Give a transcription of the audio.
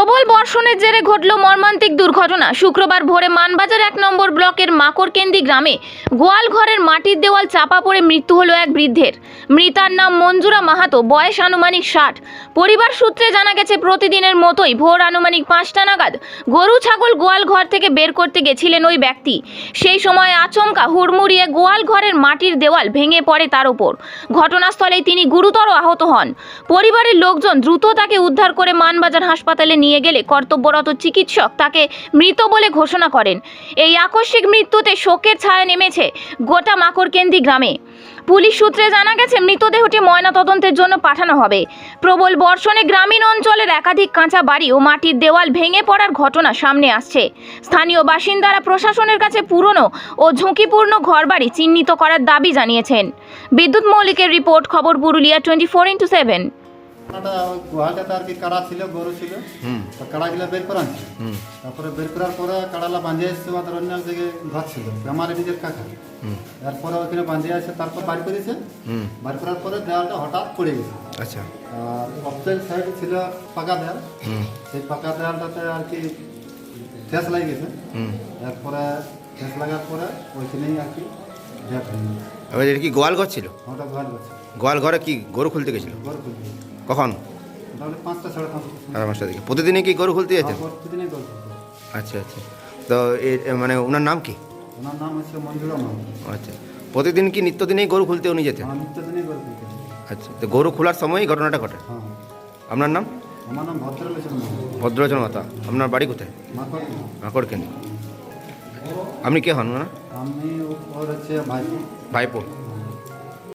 প্রবাহ প্রবল বর্ষণের জেরে ঘটল মর্মান্তিক দুর্ঘটনা। শুক্রবার ভোরে মানবাজার এক নম্বর ব্লকের মাকড়কেন্দি গ্রামে গোয়াল ঘরের মাটির দেওয়াল চাপা পড়ে মৃত্যু হলো এক বৃদ্ধের। মৃতার নাম মঞ্জুরা মাহাতো, বয়স আনুমানিক ষাট। পরিবার সূত্রে জানা গেছে, প্রতিদিনের মতোই ভোর আনুমানিক পাঁচটা নাগাদ গরু ছাগল গোয়াল ঘর থেকে বের করতে গেছিলেন ওই ব্যক্তি। সেই সময় আচমকা হুড়মুড়িয়ে গোয়াল ঘরের মাটির দেওয়াল ভেঙে পড়ে তার ওপর ঘটনাস্থলেই তিনি গুরুতর আহত হন। পরিবারের লোকজন দ্রুত তাকে উদ্ধার করে মানবাজার হাসপাতালে নিয়ে গেলে কর্তব্যরত চিকিৎসক তাকে মৃত বলে ঘোষণা করেন। এই আকস্মিক মৃত্যুতে শোকের ছায়া নেমেছে গোটা মাকড়কেন্দি গ্রামে। পুলিশ সূত্রে জানা গেছে, মৃতদেহটি ময়না তদন্তের জন্য পাঠানো হবে। প্রবল বর্ষণে গ্রামীণ অঞ্চলের একাধিক কাঁচা বাড়ি ও মাটির দেওয়াল ভেঙে পড়ার ঘটনা সামনে আসছে। স্থানীয় বাসিন্দারা প্রশাসনের কাছে পুরনো ও ঝুঁকিপূর্ণ ঘরবাড়ি চিহ্নিত করার দাবি জানিয়েছেন। বিদ্যুৎ মৌলিকের রিপোর্ট, খবর Purulia twenty four into seven. কি কাড়া ছিল গরু ছিল। তো কাড়াগুলো বের করা তারপরে বের করার পরে কাড়ালা বাঁধিয়ে এসছে আমাদের অন্য দিকে ঘর ছিল আমার নিজের কাকা। এরপরে ওইখানে বাঁধিয়ে আছে তারপর করেছে। হুম। বাড়ি করার পরে দেওয়ালটা হঠাৎ পড়ে গেছে। আচ্ছা। আর অপোজিট সাইডে ছিল পাকা দেয়াল। সেই পাকা দেয়ালটাতে আর কি ঠেস লাগে গেছে। হুম। এরপরে ঠেস লাগার পরে ওইখানেই আর কি হয়ে গেছে এটা কি গোয়াল ঘর ছিল? ওটা ঘর গোয়াল ঘরে কি গরু খুলতে গেছিল? গরু খুলতে কখন? সাড়ে দিকে। প্রতিদিনই কি গরু খুলতে যেতেন? খুলতে আচ্ছা আচ্ছা। তো এ- মানে ওনার নাম কি? ওনার নাম হচ্ছে আচ্ছা। প্রতিদিন কি নিত্যদিনই গরু খুলতে উনি যেতেন? আচ্ছা তো গরু খোলার সময়ই ঘটনাটা ঘটে? হ্যাঁ আপনার নাম? আমার নাম ভদ্রলোচন ভদ্রচন মাতা। আপনার বাড়ি কোথায়? মাকড় কেন। আপনি কে হন না আমি ও- ওর হচ্ছে ভাই ভাইপো।